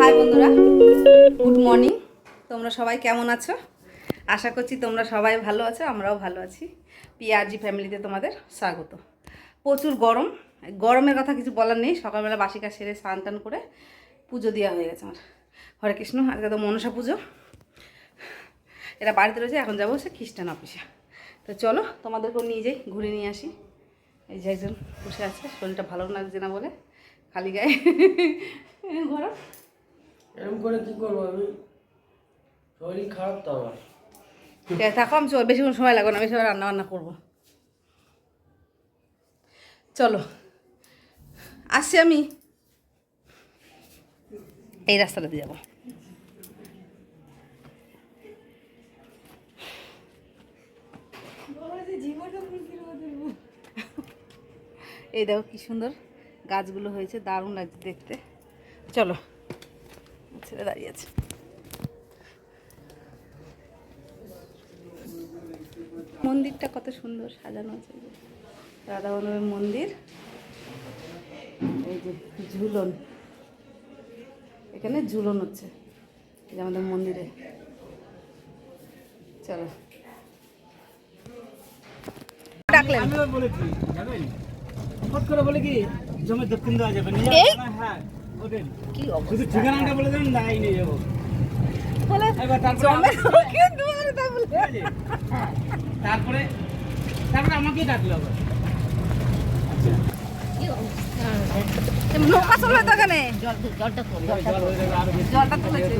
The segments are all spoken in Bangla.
হাই বন্ধুরা। গুড মর্নিং তোমরা সবাই কেমন আছো? আশা করছি তোমরা সবাই ভালো আছো, আমরাও ভালো আছি। পিআরজি ফ্যামিলিতে তোমাদের স্বাগত। প্রচুর গরম। গরমের কথা কিছু বলার নেই। সকালবেলা বাসিকা সেরে স্নান টান করে পুজো দেওয়া হয়ে গেছে আমার। হরে কৃষ্ণ, আজকে তো মনসা পুজো। এটা বাড়িতে রয়েছে, এখন যাব সে খ্রিস্টান অফিসে তো চলো, তোমাদেরকেও নিয়ে যাই, ঘুরে নিয়ে আসি। এই যে একজন বসে আছে, শরীরটা ভালো লাগছে না বলে, খালি গায়ে। এরকম করে। কি করব আমি? শরীর খারাপ তো আমার। থাকো আমি বেশিক্ষণ সময় লাগবে না বেশি রান্না বান্না করব। চলো। আসছি আমি। এই রাস্তাটা দিয়ে যাব। এই দেখো কি সুন্দর গাছগুলো হয়েছে দারুণ লাগছে দেখতে। চলো। ছেলে দাঁড়িয়ে আছে। মন্দিরটা কত সুন্দর সাজানো আছে। রাধা মাধবের মন্দির। এই যে ঝুলন। এখানে ঝুলন হচ্ছে। এই যে আমাদের মন্দিরে। চলো। ডাকলেন। বলেছি জানেন? ফট করে বলে কি জমি দক্ষিণ দেওয়া যাবে না? হ্যাঁ। কি শুধু ঠিকানাটা বলে দেন নাই নিয়ে যাব। তারপরে? তারপরে ডাকলো আবার। নৌকা হয়ে যাবে আরও বেশি। জলটা তুলেছে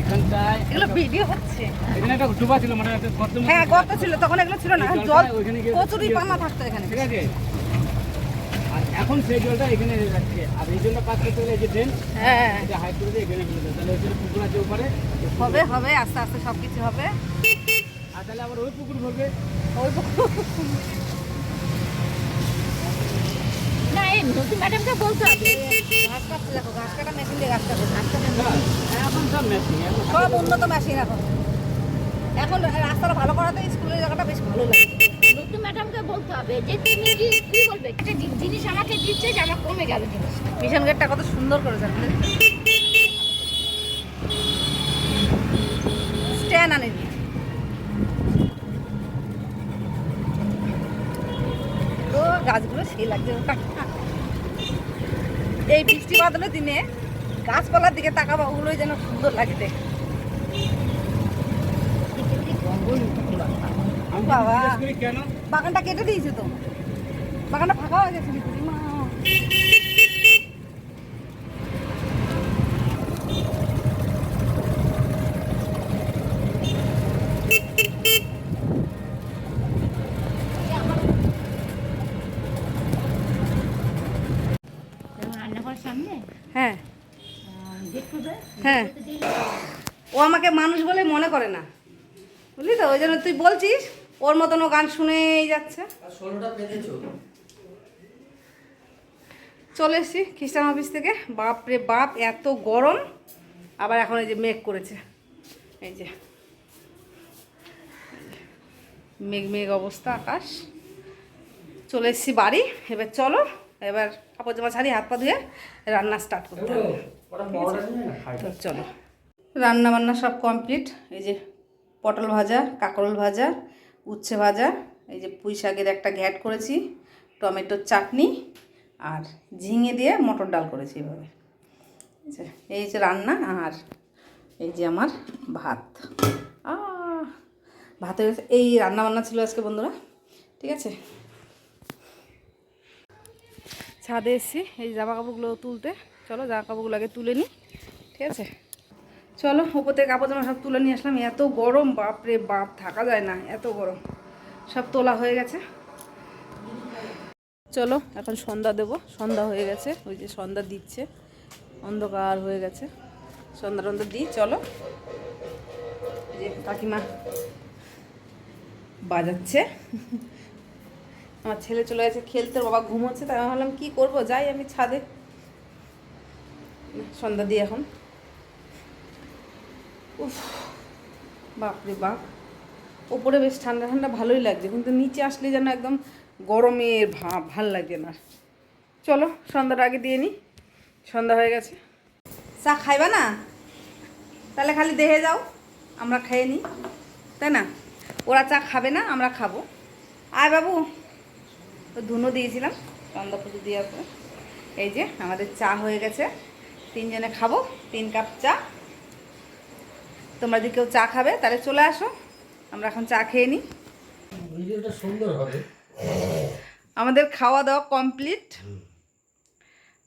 এখানটায় এগুলো ভিডিও হচ্ছে। এখানে একটা ডুবা ছিল মানে গর্ত হ্যাঁ গর্ত ছিল তখন এগুলো ছিল না। জল প্রচুরই পানা থাকতো এখানে। ঠিক আছে। আর এখন সেই জলটা এখানে যাচ্ছে। আর এই জলটা কাজ করতে গেলে যে ড্রেন হ্যাঁ এটা করে এখানে ফেলে দেয় তাহলে ওইখানে পুকুর আছে ওপারে। হবে হবে আস্তে আস্তে সব কিছু হবে। আর তাহলে আবার ওই পুকুর ভরবে ওই না এই নতুন ম্যাডামকে বলতে হবে ঘাস কাটতে দেখো ঘাস কাটা মেশিন দিয়ে ঘাস কাটে ঘাস কাটে হ্যাঁ, এখন সব মেশিন সব উন্নত মেশিন এখন। এখন রাস্তাটা ভালো করাতে স্কুলের জায়গাটা বেশ ভালো লাগে। নতুন ম্যাডামকে বলতে হবে যে তুমি কি কি বলবে? একটা জিনিস আমাকে দিচ্ছে যে আমার কমে গেল জিনিস। মিশন গেটটা কত সুন্দর করেছে স্ট্যান্ড আনে দিয়ে। তো গাছগুলো সেই লাগছে এই বৃষ্টি বাদলের দিনে গাছপালার দিকে তাকাবো, ওগুলোই যেন সুন্দর লাগে দেখতে আমি বাবা। জিজ্ঞেস করি কেন বাগানটা কেটে দিয়েছে তো। বাগানটা ফাঁকা হয়ে গেছে হ্যাঁ। হ্যাঁ। ও আমাকে মানুষ বলে মনে করে না। বুঝলি তো? ওই জন্য তুই বলছিস ওর মতন ও গান শুনেই যাচ্ছে। চলে এসছি খ্রিস্টান অফিস থেকে। বাপ রে বাপ এত গরম। আবার এখন এই যে মেঘ করেছে। এই যে। মেঘ মেঘ অবস্থা আকাশ। চলে এসছি বাড়ি। এবার চলো এবার কাপড় জামা ছাড়ি হাত পা ধুয়ে রান্না স্টার্ট করতে হবে। চলো। রান্না বান্না সব কমপ্লিট এই যে পটল ভাজা কাঁকরোল ভাজা উচ্ছে ভাজা এই যে পুঁই শাকের একটা ঘ্যাট করেছি টমেটোর চাটনি আর ঝিঙে দিয়ে মটর ডাল করেছি এভাবে। এই যে- এই যে রান্না আর এই যে আমার ভাত। আহ, ভাত গেছে। এই রান্না বান্না ছিল আজকে বন্ধুরা ঠিক আছে? ছাদে এসেছি এই জামা কাপড়গুলো তুলতে। চলো জামা কাপড়গুলো আগে তুলে নিই ঠিক আছে? চলো, ওপর থেকে কাপড় জামা সব তুলে নিয়ে আসলাম। এত গরম, বাপরে বাপ, থাকা যায় না, এত গরম। সব তোলা হয়ে গেছে। চলো, এখন সন্ধ্যা দেবো। সন্ধ্যা হয়ে গেছে, ওই যে সন্ধ্যা দিচ্ছে। অন্ধকার হয়ে গেছে। সন্ধ্যা টন্ধা দিই, চলো। যে কাকিমা বাজাচ্ছে। আমার ছেলে চলে গেছে খেলতে বাবা ঘুমোচ্ছে, তাই আমি ভাবলাম, কী করব? যাই আমি ছাদে। সন্ধ্যা দিই এখন। উফ বাপরে বাপ। ওপরে বেশ ঠান্ডা ঠান্ডা ভালোই লাগছে, কিন্তু নিচে আসলে যেন একদম গরমের ভাব ভালো লাগছে না। চলো, সন্ধ্যাটা আগে দিয়ে নিই সন্ধ্যা হয়ে গেছে। চা খাইবা না? তাহলে খালি দেহে যাও, আমরা খেয়ে নিই তাই না? ওরা চা খাবে না, আমরা খাব। আয় বাবু। তো ধুনো দিয়েছিলাম চন্দা পুজো দেওয়ার পরে। এই যে, আমাদের চা হয়ে গেছে। তিনজনে খাব, তিন কাপ চা। তোমরা যদি কেউ চা খাবে তাহলে চলে আসো। আমরা এখন চা খেয়ে নিই। আমাদের খাওয়া দাওয়া কমপ্লিট।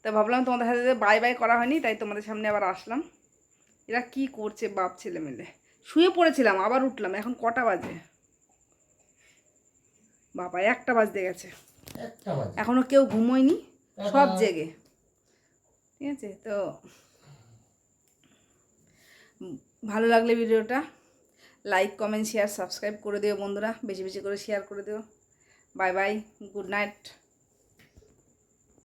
তো ভাবলাম তোমাদের সাথে বাই বাই করা হয়নি তাই তোমাদের সামনে আবার আসলাম। এরা কি করছে বাপ ছেলে মিলে। শুয়ে পড়েছিলাম আবার উঠলাম এখন কটা বাজে? বাবা একটা বাজতে গেছে। একটা বাজে। এখনও কেউ ঘুমোয়নি সব জেগে। ঠিক আছে তো ভালো লাগলে ভিডিওটা লাইক কমেন্ট শেয়ার সাবস্ক্রাইব করে দিও বন্ধুরা, বেশি বেশি করে শেয়ার করে দিও। Bye bye good night